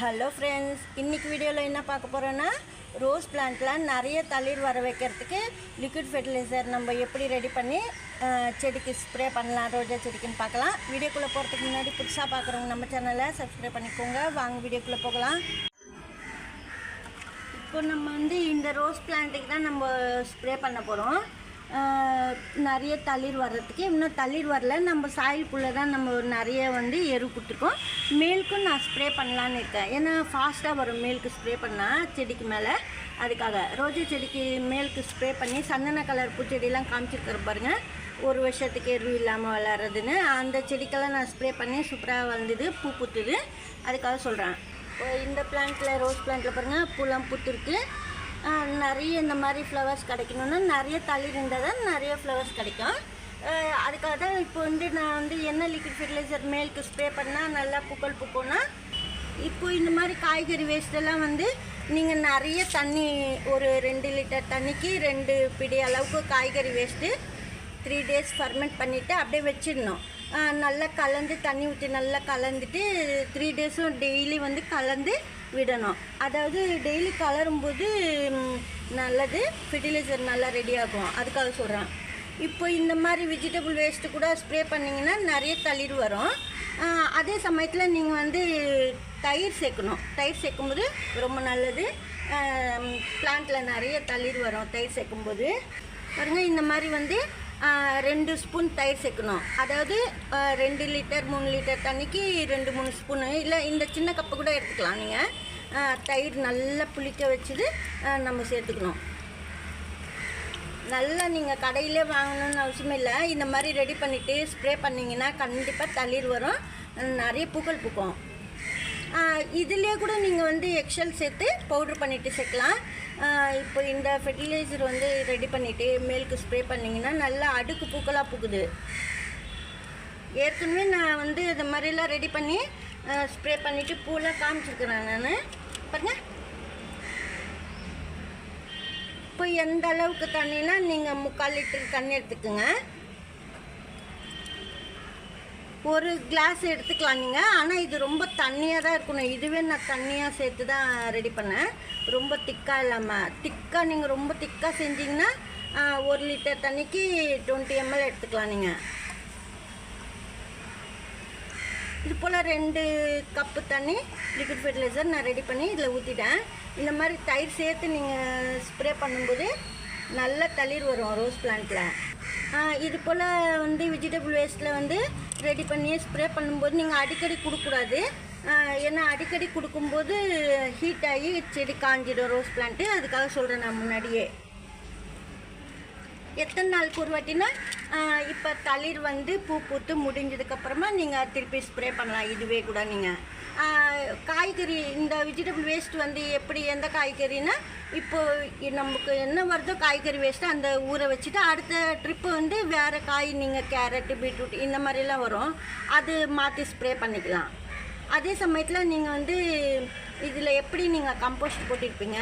Hello friends இன்றைக்கி வீடியோவில் என்ன பார்க்க போகிறோன்னா ரோஸ் பிளான்ட்லாம் நிறைய தளிர் வர வைக்கிறதுக்கு லிக்விட் ஃபெர்டிலைசர் நம்ம எப்படி ரெடி பண்ணி செடிக்கு ஸ்ப்ரே பண்ணலாம் ரோஜா செடிக்குன்னு பார்க்கலாம். வீடியோக்குள்ளே போகிறதுக்கு முன்னாடி புதுசாக பார்க்குறவங்க நம்ம சேனலை சப்ஸ்கிரைப் பண்ணிக்கோங்க. வாங்க வீடியோக்குள்ளே போகலாம். இப்போ நம்ம வந்து இந்த ரோஸ் பிளான்ட்டுக்கு தான் நம்ம ஸ்ப்ரே பண்ண போகிறோம் நிறைய தளிர் வர்றதுக்கு. இன்னும் தளிர் வரல. நம்ம சாயிலுக்குள்ளே தான் நம்ம நிறைய வந்து எரு கொடுத்துருக்கோம். மேலுக்கும் நான் ஸ்ப்ரே பண்ணலான்னு இருக்கேன். ஏன்னா ஃபாஸ்ட்டாக வரும் மேலுக்கு ஸ்ப்ரே பண்ணால் செடிக்கு மேலே. அதுக்காக. ரோஜா செடிக்கு மேலுக்கு ஸ்ப்ரே பண்ணி சந்தன கலர் பூச்செடியெல்லாம் காமிச்சிருக்கிற பாருங்கள் ஒரு வருஷத்துக்கு எரு இல்லாமல் வளருதுன்னு அந்த செடிக்கெல்லாம் நான் ஸ்ப்ரே பண்ணி சூப்பராக வளர்ந்தது பூ பூத்துது. அதுக்காக சொல்கிறேன் இந்த பிளான்ட்டில் ரோஸ் பிளான்ட்டில் பாருங்கள் பூலாம் பூத்துருக்கு. நிறைய இந்த மாதிரி ஃப்ளவர்ஸ் கிடைக்கணும்னா நிறைய தளிர் இருந்தால் தான் நிறைய ஃப்ளவர்ஸ் கிடைக்கும். அதுக்காக தான் இப்போ வந்து நான் வந்து என்ன லிக்விட் ஃபெர்டிலைசர் மேலுக்கு ஸ்ப்ரே பண்ணால் நல்லா பூக்கள் பூக்கும்னா இப்போ இந்த மாதிரி காய்கறி வேஸ்ட்டெல்லாம் வந்து நீங்கள் நிறைய தண்ணி ஒரு ரெண்டு லிட்டர் தண்ணிக்கு ரெண்டு பிடி அளவுக்கு காய்கறி வேஸ்ட்டு த்ரீ டேஸ் ஃபர்மெண்ட் பண்ணிவிட்டு அப்படியே வச்சிடணும். நல்லா கலந்து தண்ணி ஊற்றி நல்லா கலந்துட்டு த்ரீ டேஸும் டெய்லி வந்து கலந்து விடணும். அதாவது டெய்லி கலரும்போது நல்லது ஃபெர்டிலைசர் நல்லா ரெடி ஆகும். அதுக்காக சொல்கிறேன் இப்போ இந்த மாதிரி வெஜிடபிள் வேஸ்ட்டு கூட ஸ்ப்ரே பண்ணிங்கன்னா நிறைய தளிர் வரும். அதே சமயத்தில் நீங்கள் வந்து தயிர் சேர்க்கணும். தயிர் சேர்க்கும்போது ரொம்ப நல்லது. பிளான்ட்டில் நிறைய தளிர் வரும் தயிர் சேர்க்கும்போது. பாருங்கள் இந்த மாதிரி வந்து ரெண்டு ஸ்பூன் தயிர் சேர்க்கணும். அதாவது ரெண்டு லிட்டர் மூணு லிட்டர் தண்ணிக்கு ரெண்டு மூணு ஸ்பூனு. இல்லை இந்த சின்ன கப்பு கூட எடுத்துக்கலாம் நீங்கள் தயிர் நல்லா புளிக்க வச்சுது நம்ம சேர்த்துக்கணும். நல்லா நீங்கள் கடையிலே வாங்கணும்னு அவசியம் இல்லை. இந்த மாதிரி ரெடி பண்ணிவிட்டு ஸ்ப்ரே பண்ணிங்கன்னா கண்டிப்பாக தளிர் வரும். நிறைய பூக்கள் பூக்கும். இதுலேயே கூட நீங்கள் வந்து எக்ஷல் சேர்த்து பவுட்ரு பண்ணிவிட்டு சேர்க்கலாம். இப்போ இந்த ஃபெர்டிலைசர் வந்து ரெடி பண்ணிவிட்டு மேலுக்கு ஸ்ப்ரே பண்ணிங்கன்னா நல்லா அடுக்கு பூக்களாக பூக்குது. ஏற்கனவே நான் வந்து இந்த மாதிரிலாம் ரெடி பண்ணி ஸ்ப்ரே பண்ணிவிட்டு பூலாம் காமிச்சிருக்கிறேன் நான். பாருங்க. இப்போ எந்த அளவுக்கு தண்ணினா நீங்கள் முக்கால் லிட்டர் தண்ணி எடுத்துக்கோங்க. ஒரு கிளாஸ் எடுத்துக்கலாம் நீங்கள் ஆனால் இது ரொம்ப தண்ணியாக தான் இருக்கணும். இதுவே நான் தண்ணியாக சேர்த்து தான் ரெடி பண்ணேன். ரொம்ப திக்காக இல்லாமல் திக்காக நீங்கள் ரொம்ப திக்காக செஞ்சிங்கன்னா ஒரு லிட்டர் தண்ணிக்கு டுவெண்ட்டி எம்எல் எடுத்துக்கலாம் நீங்கள் இது போல் ரெண்டு கப்பு தண்ணி லிக்விட் ஃபெர்டிலைசர் நான் ரெடி பண்ணி இதில் ஊற்றிட்டேன் இந்த மாதிரி தயிர் சேர்த்து நீங்கள் ஸ்ப்ரே பண்ணும்போது நல்ல தளிர் வரும் ரோஸ் பிளான்ட்டில் இது போல் வந்து வெஜிடபிள் வேஸ்ட்டில் வந்து ரெடி பண்ணி ஸ்ப்ரே பண்ணும்போது நீங்கள் அடிக்கடி கொடுக்கூடாது ஏன்னா அடிக்கடி கொடுக்கும்போது ஹீட் ஆகி செடி காஞ்சிடும் ரோஸ் பிளான்ட்டு அதுக்காக சொல்கிறேன் நான் முன்னாடியே. எத்தனை நாளுக்கு ஒரு வாட்டினா இப்போ தளிர் வந்து பூ பூத்து முடிஞ்சதுக்கப்புறமா நீங்கள் திருப்பி ஸ்ப்ரே பண்ணலாம். இதுவே கூட நீங்கள் காய்கறி இந்த வெஜிடபிள் வேஸ்ட் வந்து எப்படி எந்த காய்கறினா இப்போ நமக்கு என்ன வருதோ காய்கறி வேஸ்ட்டு அந்த ஊற வச்சுட்டு அடுத்த ட்ரிப்பு வந்து வேறு காய் நீங்கள் கேரட்டு பீட்ரூட் இந்த மாதிரிலாம் வரும். அது மாற்றி ஸ்ப்ரே பண்ணிக்கலாம். அதே சமயத்தில் நீங்கள் வந்து இதில் எப்படி நீங்கள் கம்போஸ்ட் போட்டிருப்பீங்க?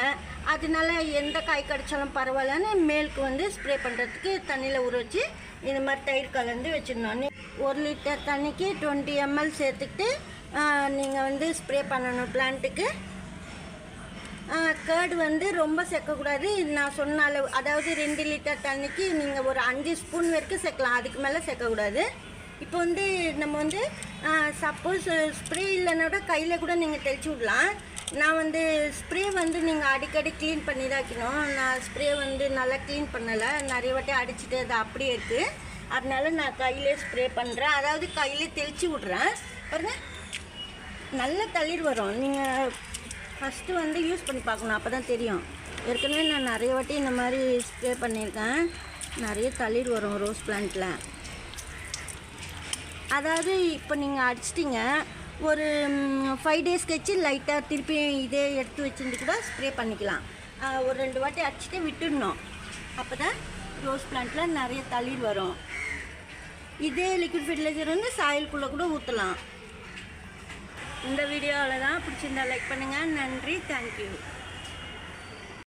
அதனால எந்த காய் கடிச்சாலும் பரவாயில்லன்னு மேலுக்கு வந்து ஸ்ப்ரே பண்ணுறதுக்கு தண்ணியில் ஊற வச்சு இந்த மாதிரி தயிர் கலந்து வச்சிடணும். ஒரு லிட்டர் தண்ணிக்கு டுவெண்ட்டி எம்எல் சேர்த்துக்கிட்டு நீங்கள் வந்து ஸ்ப்ரே பண்ணணும் பிளான்ட்டுக்கு கேர்டு வந்து ரொம்ப சேர்க்கக்கூடாது நான் சொன்ன அளவு அதாவது ரெண்டு லிட்டர் தண்ணிக்கு நீங்கள் ஒரு அஞ்சு ஸ்பூன் வரைக்கும் சேர்க்கலாம். அதுக்கு மேலே சேர்க்கக்கூடாது. இப்போ வந்து நம்ம வந்து சப்போஸ் ஸ்ப்ரே இல்லைன்னா கூட கையில் கூட நீங்கள் தெளிச்சு விடலாம். நான் வந்து ஸ்ப்ரே வந்து நீங்கள் அடிக்கடி க்ளீன் பண்ணி தான் வைக்கணும். நான் ஸ்ப்ரே வந்து நல்லா க்ளீன் பண்ணலை. நிறைய வாட்டி அடிச்சுட்டு அது அப்படியே இருக்குது அதனால நான் கையிலே ஸ்ப்ரே பண்ணுறேன் அதாவது கையிலே தெளிச்சு விட்றேன். பாருங்க. நல்ல தளிர் வரும். நீங்கள் ஃபஸ்ட்டு வந்து யூஸ் பண்ணி பார்க்கணும். அப்போ தான் தெரியும். ஏற்கனவே நான் நிறைய வாட்டி இந்த மாதிரி ஸ்ப்ரே பண்ணியிருக்கேன். நிறைய தளிர் வரும் ரோஸ் பிளான்ட்டில் அதாவது இப்போ நீங்கள் அடிச்சிட்டிங்க. ஒரு ஃபைவ் டேஸ் கழிச்சு லைட்டாக திருப்பி இதே எடுத்து வச்சுட்டு கூட ஸ்ப்ரே பண்ணிக்கலாம். ஒரு ரெண்டு வாட்டி அடிச்சுட்டு விட்டுடணும். அப்போ தான் ரோஸ் பிளான்ட்டில் நிறைய தளிர் வரும். இதே லிக்விட் ஃபெர்டிலைசர் வந்து சாயலுக்குள்ளே கூட ஊற்றலாம் இந்த வீடியோவில் தான் பிடிச்சிருந்தா லைக் பண்ணுங்கள் நன்றி. தேங்க்யூ